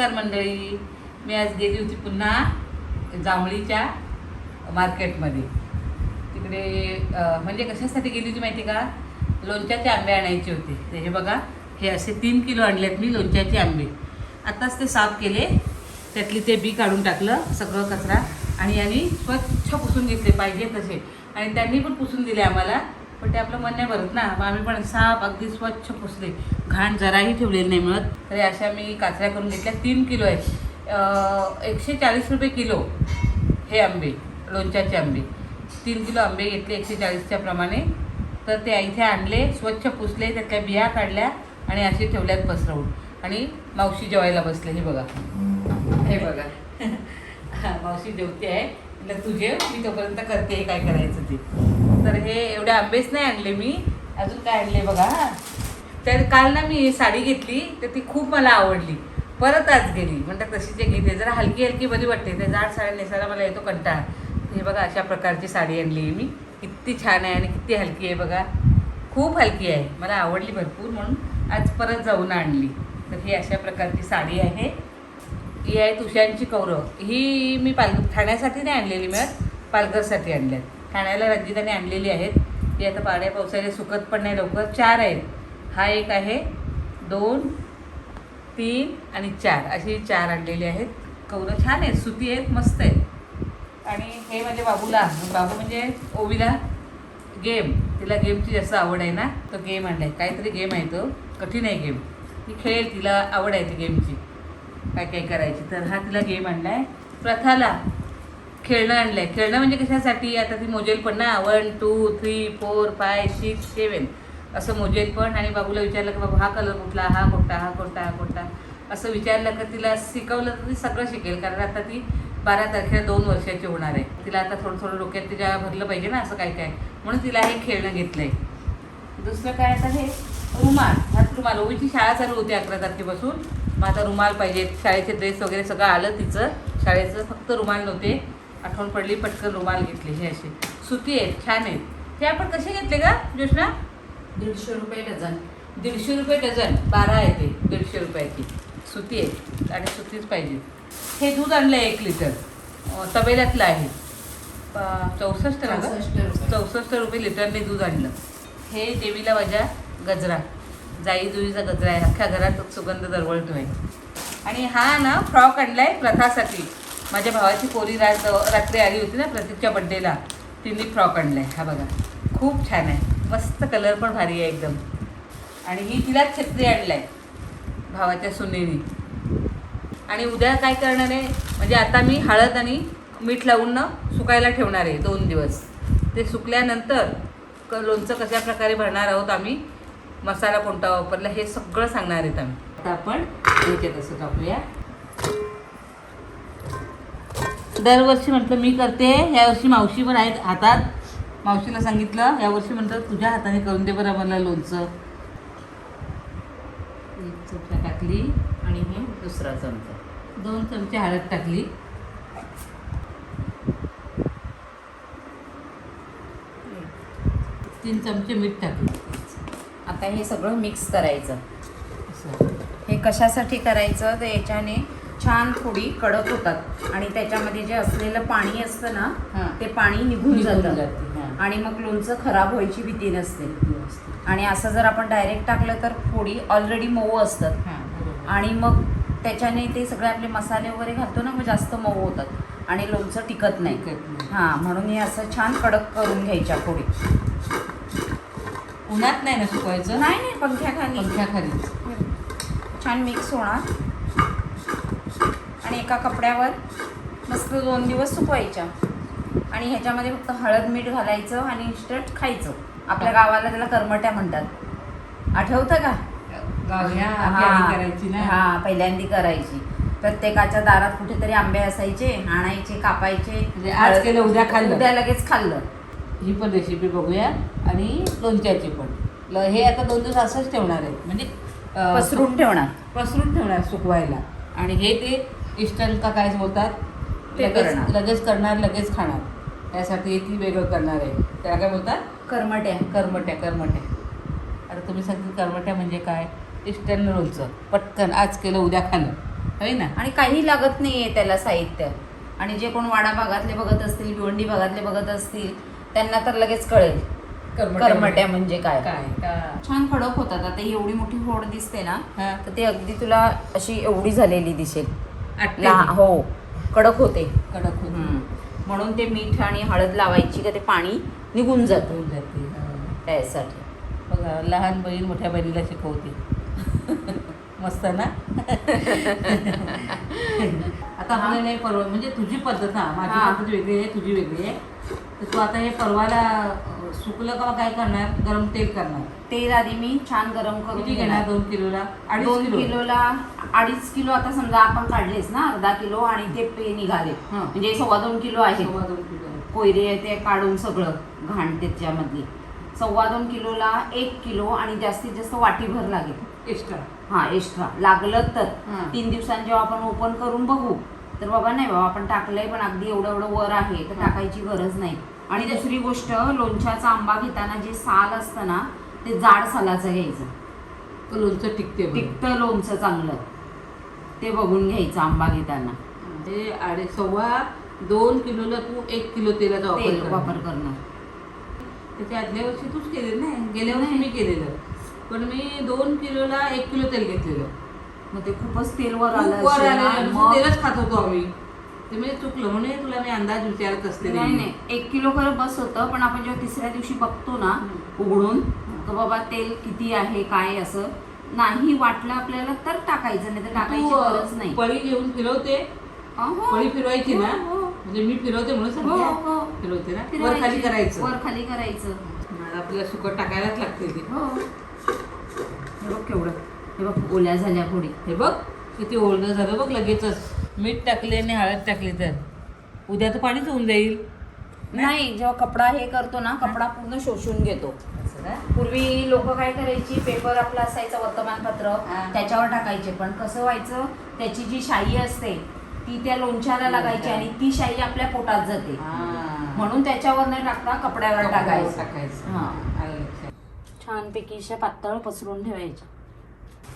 नमस्कार मंडळी. मी आज गेली होती पुन्हा जांभळीच्या मार्केटमध्ये. तिकडे म्हणजे कशासाठी गेली होती माहिती का? लोणच्याचे आंबे आणायचे होते. ते हे बघा हे असे तीन किलो आणलेत मी लोणच्याचे आंबे. आत्ताच ते साफ केले. त्यातली ते बी काढून टाकलं सगळं कचरा. आणि यांनी स्वच्छ पुसून घेतले पाहिजे तसे. आणि त्यांनी पण पुसून दिले आम्हाला. पण ते आपलं मन नाही भरत ना. मग आम्ही पण साफ अगदी स्वच्छ पुसले. घाण जराही ठेवलेली नाही मिळत. तरी अशा मी काचऱ्या करून घेतल्या. तीन किलो आहेत एकशे चाळीस रुपये किलो हे आंबे लोणच्याचे आंबे. तीन किलो आंबे घेतले एकशे चाळीसच्या प्रमाणे. तर ते इथे आणले स्वच्छ पुसले त्यातल्या बिया काढल्या आणि असे ठेवल्यात पसरवून. आणि मावशी जेवायला बसले. हे बघा. हे बघा. मावशी जेवते आहे. म्हटलं तू जेव मी तोपर्यंत करते. काय करायचं ते? तर हे एवढे आंबेच नाही आणले मी. अजून काय आणले बघा तर काल ना मी साडी घेतली तर ती खूप मला आवडली. परत आज गेली. म्हणतात तशी जे घेते जरा हलकी हलकी बरी वाटते. ते जाड साड्या नेसायला मला येतो कंटाळा. हे बघा अशा प्रकारची साडी आणली आहे मी. किती छान आहे आणि किती हलकी आहे बघा. खूप हलकी आहे. मला आवडली भरपूर म्हणून आज परत जाऊन आणली. तर ही अशा प्रकारची साडी आहे. ही आहे तुषांची कौरव. ही मी पाल ठाण्यासाठी नाही आणलेली मिळत पालघरसाठी आणल्यात. ठाण्याला रंजिताने आणलेली आहेत. ती आता पाड्या पावसाळ्या सुकत पण नाही लवकर. चार आहेत. हा एक आहे. दोन तीन आणि चार. अशी चार आणलेली आहेत. कौरव छान आहेत. सुती आहेत. मस्त आहेत. आणि हे म्हणजे बाबूला. बाबू म्हणजे ओवीला गेम. तिला गेमची जास्त आवड आहे ना. तो गेम आणलाय. काहीतरी गेम आहे तो. कठीण आहे गेम. ती खेळेल तिला आवड आहे ती गेमची. काय काय करायची. तर हा तिला गेम आणलाय. प्रथाला. खेळणं आणलंय. खेळणं म्हणजे कशासाठी? आता ती मोजेल पण ना. One two three four five six seven असं मोजेल पण आणि बाबूला विचारलं की बाबा हा कलर कुठला? हा कोणता? हा कोणता? हा कोणता? असं विचारलं का तिला शिकवलं तर ती सगळं शिकेल. कारण आता ती बारा तारखेला दोन वर्षाची होणार आहे. तिला आता थोडं थोडं डोक्यात तिच्या भरलं पाहिजे ना असं काय काय म्हणून तिला हे खेळणं घेतलं आहे दुसरं काय आता हे? रुमाल. हात रुमाल. ओवीची शाळा चालू होती अकरा तारखेपासून. मग आता रुमाल पाहिजे. शाळेचे ड्रेस वगैरे सगळं आलं तिचं. शाळेचं फक्त रुमाल नव्हते. आठवण पडली पटकन रुमाल घेतले हे असे सुती आहेत छान आहेत. हे आपण कसे घेतले का जोशना दीडशे रुपये डझन. दीडशे रुपये डझन. बारा आहे ते दीडशे रुपयाची. सुती आहे आणि सुतीच पाहिजे. हे दूध आणलं आहे एक लिटर. तबेल्यातलं आहे. चौसष्ट ना? चौसष्ट रुपये. लिटरने दूध आणलं. हे देवीला माझ्या गजरा. जाई जुईचा गजरा आहे. अख्ख्या घरात सुगंध दरवळतो आहे आणि हा ना फ्रॉक आणलाय प्रथासाठी. माझ्या भावाची पोरी रात रात्री आली होती ना प्रतीकच्या बड्डेला तिने फ्रॉक आणला आहे हा बघा. खूप छान आहे. मस्त कलर पण भारी आहे एकदम. आणि ही तिला छत्री आणलाय. भावाच्या सुनेनी. आणि उद्या काय करणार आहे? म्हणजे आता मी हळद आणि मीठ लावून ना सुकायला ठेवणार आहे दोन दिवस. ते सुकल्यानंतर क लोणचं कशा प्रकारे भरणार आहोत आम्ही? मसाला कोणता वापरला हे सगळं सांगणार आहेत आम्ही. आता आपण याच्यात असं टाकूया. दरवर्षी म्हटलं मी करते. यावर्षी मावशी पण आहेत हातात. मावशीला सांगितलं यावर्षी म्हटलं तुझ्या हाताने करून दे बरं मला लोणचं. एक चमचा टाकली आणि हे दुसरा चमचा. दोन चमचे हळद टाकली. तीन चमचे मीठ टाकले. आता हे सगळं मिक्स करायचं. हे कशासाठी करायचं? तर याच्याने छान थोडी कडक होतात. आणि त्याच्यामध्ये जे असलेलं पाणी असतं ना. ते पाणी निघून जातं. आणि मग लोणचं खराब व्हायची भीती नसते. आणि असं जर आपण डायरेक्ट टाकलं तर फोडी ऑलरेडी मऊ असतात. आणि मग त्याच्याने ते सगळे आपले मसाले वगैरे घालतो ना मग जास्त मऊ होतात. आणि लोणचं टिकत नाही. टिकत नाही. हां म्हणून हे असं छान कडक करून घ्यायच्या फोडी उन्हात नाही ना सुकवायचं? नाही नाही पंख्याखाली. पंख्याखाली. छान मिक्स होणार. आणि एका कपड्यावर मस्त दोन दिवस सुकवायच्या. आणि ह्याच्यामध्ये फक्त हळद मीठ घालायचं आणि इन्स्टंट खायचं. आपल्या गावाला त्याला करमट्या म्हणतात. आठवतं का? हा. आधी करायची ना? हा पहिल्यांदी करायची. प्रत्येकाच्या दारात कुठेतरी आंबे असायचे आणायचे कापायचे म्हणजे आज केलं, उद्या खाल्लं. उद्या लगेच खाल्लं. ही पण रेसिपी बघूया. आणि लोणच्याची पण. ल- हे आता दोन दिवस असंच ठेवणार आहे म्हणजे पसरून ठेवणार. पसरून ठेवणार सुकवायला. आणि हे ते इन्स्टंट का काय बोलतात? ते लगेच करणार. लगेच करणार लगेच खाणार. त्यासाठी ती वेगळं करणार आहे. त्याला काय बोलतात? करमट्या. करमट्या करमट्या. आता तुम्ही सांगतील करमट्या म्हणजे काय? इन्स्टंट लोणचं पटकन आज केलं उद्या खाणं. होय ना? आणि काही लागत नाहीये त्याला साहित्य. आणि जे कोण वाडा भागातले बघत असतील भिवंडी भागातले बघत असतील त्यांना तर लगेच कळेल. करमट्या म्हणजे काय? काय? का? छान खडक होतात. आता ही एवढी मोठी होड दिसते ना हा. तर ते अगदी तुला अशी एवढी झालेली दिसेल. आटते लहा- ती. हो कडक होते कडक होते. हम्म. म्हणून ते मीठ आणि हळद लावायची का ते पाणी निघून जातं होऊन जाते हा. त्यासाठी बघा लहान बहीण मोठ्या बहिणीला शिकवते मस्त ना आता आपल्याला हे परवा म्हणजे तुझी पद्धत हा माझी हा. पद्धत वेगळी आहे तुझी वेगळी आहे तर तू आता हे परवाला अं, सुकलं का काय करणार? गरम तेल करणार. तेल आधी मी छान गरम करून किती घेणार? दोन किलोला? अडीच दोन किलो? किलोला अडीच किलो आता समजा आपण काढलेच ना अर्धा किलो आणि ते पे निघाले. हा. म्हणजे सव्वा दोन किलो आहे. सव्वा दोन किलो कोयरे आहे ते काढून सगळं घाण त्याच्यामधली. सव्वा दोन किलोला एक किलो आणि जास्तीत जास्त वाटीभर लागेल. एक्स्ट्रा हा एक्स्ट्रा लागलं तर. तीन दिवसांनी जेव्हा आपण ओपन करून बघू तर बाबा नाही बाबा आपण टाकलंय पण अगदी एवढं एवढं वर आहे तर टाकायची गरज नाही. आणि दुसरी गोष्ट लोणच्याचा आंबा घेताना जे साल असतं ना ते जाड सालाचं घ्यायचं. लोणचं टिकते. टिकतं लोणचं चांगलं. ते बघून घ्यायचं आंबा घेताना. म्हणजे अडे सव्वा दोन किलोला तू एक किलो तेलाचा वापर करणार. वापर करणं त्याच्या आदल्या वर्षी तूच केलेलं नाही? गेल्या वर्षी मी केलेलं. पण मी दोन किलोला एक किलो तेल घेतलेलं. मग ते खूपच तेल वर आलं ना, तेलच खात होतो आम्ही. ते म्हणजे चुकलं म्हणून तुला मी अंदाज विचारत असते नाही नाही. एक किलो खरं बस होतं पण आपण जेव्हा तिसऱ्या दिवशी बघतो ना उघडून तर बाबा तेल किती आहे काय असं नाही वाटलं आपल्याला तर टाकायचं नाही तर टाकायची गरज नाही. पळी घेऊन फिरवते? अहो, पळी फिरवायची ना? हो, हो. म्हणजे मी फिरवते म्हणून हो, सांगते. हो. फिरवते ना? वर. खाली करायचं. वर खाली करायचं. आपल्याला सुकट टाकायलाच लागते ते. हो. हे बघ केवढं. हे बघ ओल्या झाल्या फोडी हे बघ किती ओळलं झालं बघ लगेचच. मीठ टाकले आणि हळद टाकली तर? उद्या तर पाणीच होऊन जाईल. नाही जेव्हा कपडा हे करतो ना कपडा पूर्ण शोषून घेतो? पूर्वी लोक काय करायची पेपर आपला असायचा वर्तमानपत्र. त्याच्यावर टाकायचे. पण कसं व्हायचं त्याची जी शाई असते ती त्या लोणच्याला लागायची आणि ती शाई आपल्या पोटात जाते. म्हणून त्याच्यावर नाही टाकता कपड्यावर टाकायचं. टाकायचं. छानपैकी अशा पातळ पसरून ठेवायच्या.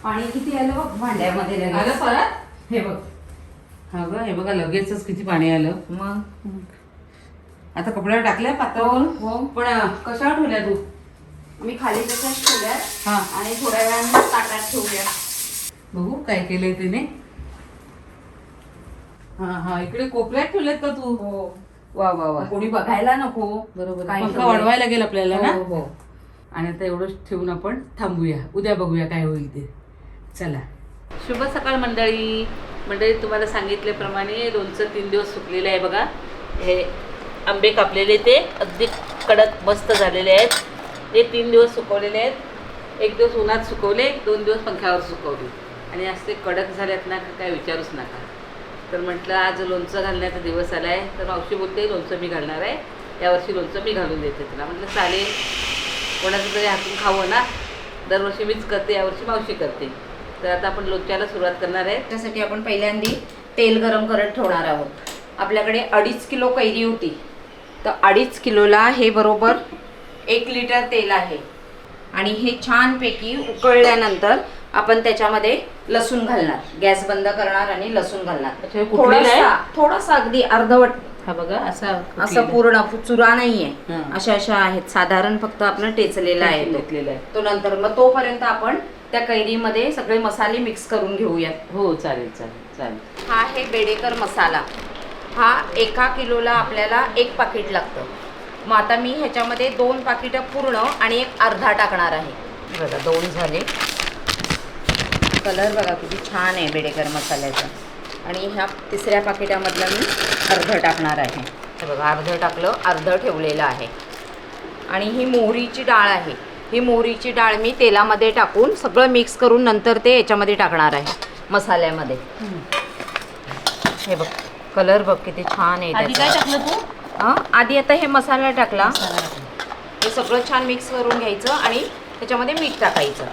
पाणी किती आलं बघ? भांड्यामध्ये. आलं परत? हे बघ. हा ग हे बघा लगेचच किती पाणी आलं. मग? आता कपड्यावर टाकल्या पातळ. हो पण अं, कशावर ठेवल्या तू? मी खाली तशाच ठेवल्या. हा. आणि थोड्या वेळाने ताटात ठेवूया. बघू काय केलंय तिने. हा हा इकडे कोपऱ्यात ठेवल्यात का तू? हो. वा वा वा. कोणी बघायला नको. बरोबर. काय पंखा ठेवलंय? वाढवायला लागेल आपल्याला ना? हो, हो. आणि आता एवढंच ठेवून आपण थांबूया. उद्या बघूया काय होईल ते. चला. शुभ सकाळ मंडळी. म्हणजे तुम्हाला सांगितल्याप्रमाणे लोणचं तीन दिवस सुकलेलं आहे बघा. हे आंबे कापलेले ते अगदी कडक मस्त झालेले आहेत. ते तीन दिवस सुकवलेले आहेत. एक दिवस उन्हात सुकवले दोन दिवस पंख्यावर सुकवले. आणि असे कडक झालेत ना काय विचारूच नका. तर म्हटलं आज लोणचं घालण्याचा दिवस आला आहे तर मावशी बोलते लोणचं मी घालणार आहे. यावर्षी लोणचं मी घालून देते तुला. म्हटलं चालेल. कोणाचं तरी हातून खावं ना. दरवर्षी मीच करते यावर्षी मावशी करते. तर आता आपण लोणच्याला सुरुवात करणार आहे. त्यासाठी आपण पहिल्यांदी तेल गरम करत ठेवणार आहोत. आपल्याकडे अडीच किलो कैरी होती. तर अडीच किलोला हे बरोबर एक लिटर तेल आहे. आणि हे छानपैकी उकळल्यानंतर आपण त्याच्यामध्ये लसूण घालणार. गॅस बंद करणार आणि लसूण घालणार? थोडासा थोडासा अगदी अर्धवट. हा बघा असा असं पूर्ण चुरा नाहीये. अशा अशा आहेत. साधारण फक्त आपण टेचलेला आहे. तो नंतर मग तोपर्यंत आपण त्या कैरीमध्ये सगळे मसाले मिक्स करून घेऊयात. हो चालेल चालेल चालेल. हा आहे बेडेकर मसाला. हा एका किलोला आपल्याला एक पाकिट लागतं. मग आता मी ह्याच्यामध्ये दोन पाकिटं पूर्ण आणि एक अर्धा टाकणार आहे. बघा दोन झाले. कलर बघा किती छान आहे बेडेकर मसाल्याचा. आणि ह्या तिसऱ्या पाकिटामधलं मी अर्धं टाकणार आहे. हे बघा अर्धं टाकलं अर्धं ठेवलेलं आहे. आणि ही मोहरीची डाळ आहे. ही मोहरीची डाळ मी तेलामध्ये टाकून सगळं मिक्स करून नंतर ते याच्यामध्ये टाकणार आहे मसाल्यामध्ये हे बघ कलर बघ किती छान आहे आधी काय. टाकलं तू हं? आधी आता हे मसाला टाकला हे सगळं छान मिक्स करून घ्यायचं आणि त्याच्यामध्ये मीठ टाकायचं.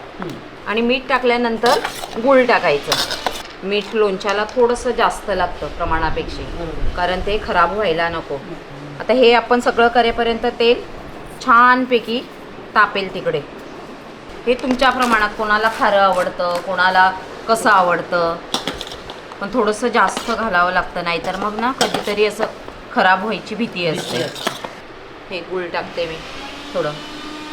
आणि मीठ टाकल्यानंतर गूळ टाकायचं मीठ लोणच्याला थोडंसं जास्त लागतं प्रमाणापेक्षा. कारण ते खराब व्हायला नको आता हे आपण सगळं करेपर्यंत तेल छानपैकी तापेल तिकडे. हे तुमच्या प्रमाणात कोणाला खारं आवडतं कोणाला कसं आवडतं? पण थोडंसं जास्त घालावं लागतं नाहीतर मग ना कधीतरी असं खराब व्हायची भीती असते. हे गुळ टाकते मी थोडं.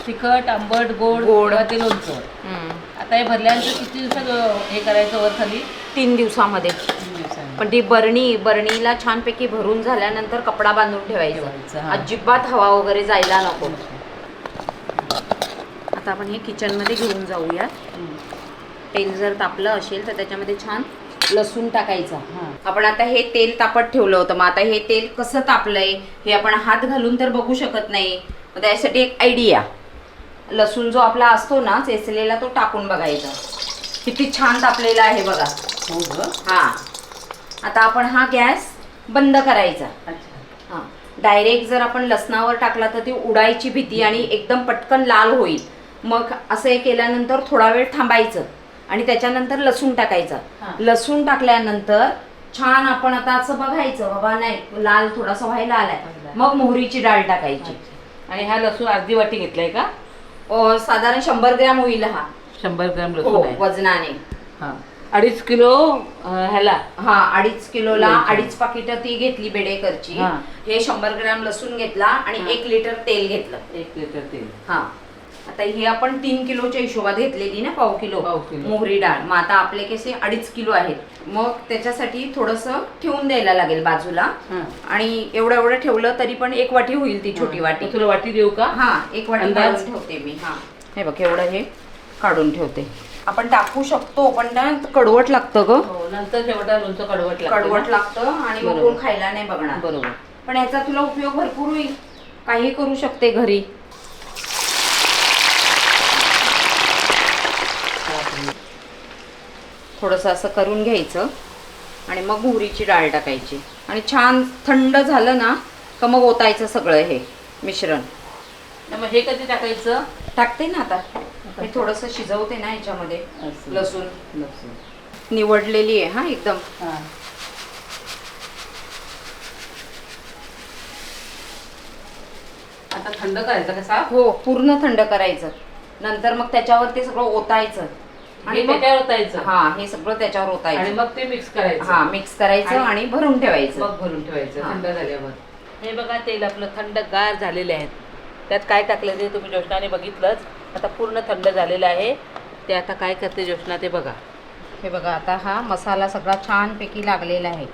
तिखट आंबट गोड गोड. ते लोणचं. हम्म. आता हे भरल्यानंतर किती दिवसात हे करायचं वर खाली? तीन दिवसामध्ये. पण ती बरणी बरणीला छानपैकी भरून झाल्यानंतर कपडा बांधून ठेवायचं, ठेवायचा हा. अजिबात हवा वगैरे जायला नको. आता आपण हे किचनमध्ये घेऊन जाऊया. तेल जर तापलं असेल तर त्याच्यामध्ये छान लसूण टाकायचा. हां. आपण आता हे तेल तापत ठेवलं होतं. मग आता हे तेल कसं तापलंय हे आपण हात घालून तर बघू शकत नाही. मग त्यासाठी एक आयडिया लसूण जो आपला असतो ना चेचलेला तो टाकून बघायचा. किती छान तापलेला आहे बघा. हो हा. आता आपण हा गॅस बंद करायचा. हा. डायरेक्ट जर आपण लसणावर टाकला तर ती उडायची भीती आणि एकदम पटकन लाल होईल. मग असं हे केल्यानंतर थोडा वेळ थांबायचं आणि त्याच्यानंतर लसूण टाकायचं. हा. लसूण टाकल्यानंतर छान आपण आता असं बघायचं बाबा नाही लाल थोडासा व्हायला आलाय. मग मोहरीची डाळ टाकायची. आणि हा लसूण अर्धी वाटी घेतलाय का? अं, साधारण शंभर ग्रॅम होईल हा. शंभर ग्रॅम हो लसूण आहे. वजनाने. हा. अडीच किलो अं, ह्याला? हा अडीच किलोला लोणचं. अडीच पाकिट ती घेतली बेडेकरची. हा. हे शंभर ग्रॅम लसूण घेतला आणि हा. एक लिटर तेल घेतलं. एक लिटर तेल. हा. आता ही आपण तीन किलोच्या हिशोबात घेतलेली ना पाव किलो. पाव किलो. मोहरी डाळ. मग आता आपले कसे अडीच किलो आहेत. मग त्याच्यासाठी थोडस ठेवून द्यायला लागेल बाजूला. हा. आणि एवढं एवढं ठेवलं तरी पण एक वाटी होईल ती छोटी वाटी. तुला वाटी देऊ का? हा एक वाटी अंदाज? काढून ठेवते मी. हा. हे बघ एवढं हे काढून ठेवते. आपण टाकू शकतो पण ना कडवट लागतं ग. हो नंतर शेवटा लोणचं कडवट लागतं कडवट ना? लागतं आणि मग बरोबर. कोण खायला नाही बघणार. बरोबर. पण याचा तुला उपयोग भरपूर होईल. काही करू शकते घरी. थोडंसं असं करून घ्यायचं. आणि मग मोहरीची डाळ टाकायची. आणि छान थंड झालं ना का मग ओतायचं सगळं हे मिश्रण. मग हे कधी टाकायचं? टाकते ना आता. मी थोडंसं शिजवते ना याच्यामध्ये. लसूण. लसूण. निवडलेली आहे हा एकदम. हा. आता थंड करायचं कसा हो पूर्ण थंड करायचं. नंतर मग त्याच्यावर ते सगळं ओतायचं. आणि हे मग त्याच्यावर ओतायचं. हा हे सगळं त्याच्यावर आणि ओतायचं मग ते मिक्स करायचं. हा मिक्स करायचं आणि- आणि भरून ठेवायचं. मग भरून ठेवायचं हा. थंड झाल्यावर. हे बघा तेल आपलं थंडगार झालेले आहेत त्यात काय टाकलं ते तुम्ही जोशनाने बघितलंच. आता पूर्ण थंड झालेलं आहे. ते आता काय करते जोशना ते बघा. हे बघा आता हा मसाला सगळा छानपैकी लागलेला आहे.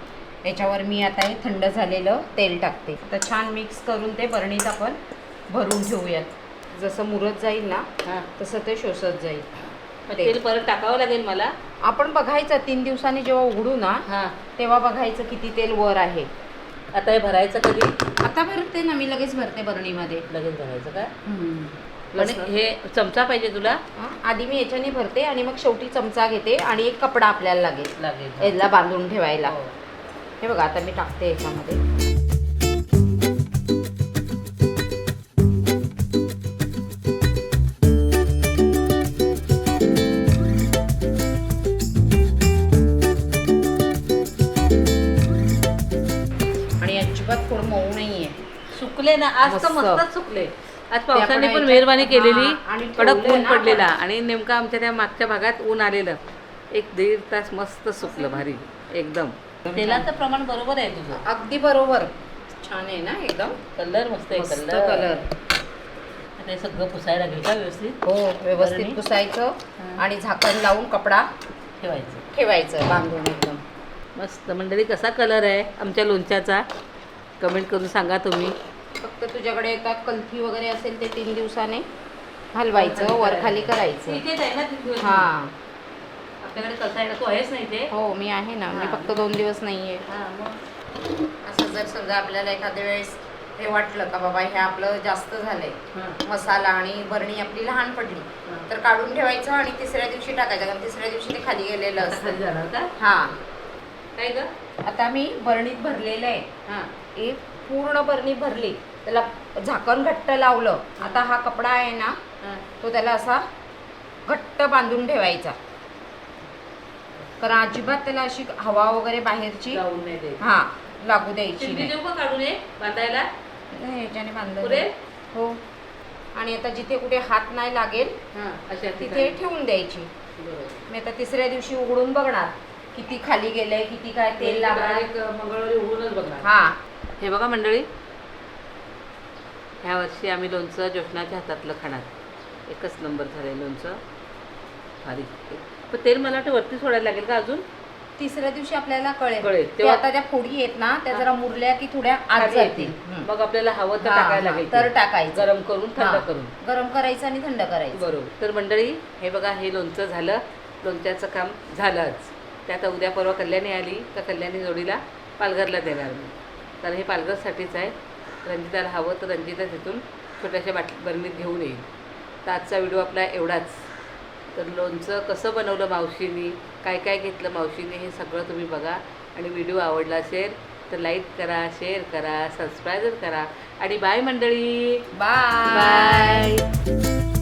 याच्यावर मी आता हे थंड झालेलं तेल टाकते. आता छान मिक्स करून ते बरणीत आपण भरून ठेवूयात जसं मुरत जाईल ना तसं ते शोषत जाईल. तेल. परत टाकावं लागेल मला. आपण बघायचं तीन दिवसांनी जेव्हा उघडू ना हा. तेव्हा बघायचं किती तेल वर आहे. आता हे भरायचं कधी? आता भरते ना मी लगेच भरते बरणीमध्ये. लगेच भरायचं का? आणि. हे चमचा पाहिजे तुला? हा, आधी मी याच्याने भरते आणि मग शेवटी चमचा घेते आणि एक कपडा आपल्याला लागेल. लागेल. याला बांधून ठेवायला. हो. हे बघा आता मी टाकते याच्यामध्ये. सुकले ना आज तर मस्त. मस्तच सुकले. आज पावसाने पण मेहरबानी केलेली. कडक ऊन पडलेला. आणि नेमकं आमच्या त्या मागच्या भागात ऊन आलेलं. एक दीड तास मस्त सुकलं भारी एकदम. तेलाचं प्रमाण बरोबर आहे तुझं. अगदी बरोबर. छान आहे ना एकदम? कलर मस्त आहे कलर. कलर. ते सगळं पुसायला का व्यवस्थित? हो व्यवस्थित? पुसायचं. आणि झाकण लावून कपडा ठेवायचं. ठेवायचं बांधून एकदम. मस्त. मंडळी कसा कलर आहे आमच्या लोणच्याचा? कमेंट करून सांगा तुम्ही. फक्त तुझ्याकडे आता कल्थी वगैरे असेल ते तीन दिवसाने हलवायचं वर खाली करायचं. आहे हा. आपल्याकडे कसा आहे तू आहेस ना इथे? हो मी आहे ना. मी. फक्त दोन दिवस नाहीये. हा मग? असं जर समजा आपल्याला एखाद्या वेळेस हे वाटलं का बाबा हे आपलं जास्त झालंय. मसाला आणि बरणी आपली लहान पडली. तर काढून ठेवायचं आणि तिसऱ्या दिवशी टाकायचं. कारण तिसऱ्या दिवशी ते खाली गेलेलं असतं. हा. काय ग? आता मी बरणीत भरलेलं आहे. हा. एक पूर्ण बरणी भरली. त्याला झाकण घट्ट लावलं. आता हा कपडा आहे ना. तो त्याला असा घट्ट बांधून ठेवायचा. कारण अजिबात त्याला अशी हवा वगैरे बाहेरची हा लागू द्यायची बांधायला? याच्याने बांधलं? हो. आणि आता जिथे कुठे हात नाही लागेल हा तिथे. ठेवून द्यायची. मी आता तिसऱ्या दिवशी उघडून बघणार किती खाली गेलंय किती काय तेल लागणार. एक मंगळवारी होऊनच बघणार. हा. हे बघा मंडळी ह्या वर्षी आम्ही लोणचं जोशनाच्या हातातलं खाणार. एकच नंबर झालंय लोणचं. भारी. पण तेल मला वाटतं वरती सोडायला लागेल का अजून? तिसऱ्या दिवशी आपल्याला कळेल. कळेल. ते तेव्हा- आता ज्या फोडी आहेत ना त्या जरा मुरल्या की थोड्या आत खाली जातील. येतील. हम्म. मग आपल्याला हवं तर हा, टाकायला हा, लागेल तर ते. टाकायचं. गरम करून थंड. करून. गरम करायचं आणि थंड करायचं. बरोबर. तर मंडळी हे बघा हे लोणचं झालं. लोणच्याचं काम झालंच. त्यात उद्या परवा कल्याणी आली. तर कल्याणी जोडीला पालघरला देणार मी. कारण हे पालघरसाठीच आहे. रंजिताला हवं तर रंजिता तिथून छोट्याशा बाटली बरणीत घेऊन येईल. तर आजचा व्हिडिओ आपला एवढाच. तर लोणचं कसं बनवलं मावशीनी काय काय घेतलं मावशीने हे सगळं तुम्ही बघा. आणि व्हिडिओ आवडला असेल तर लाईक करा शेअर करा सबस्क्राईब करा. आणि बाय मंडळी. बाय. बाय.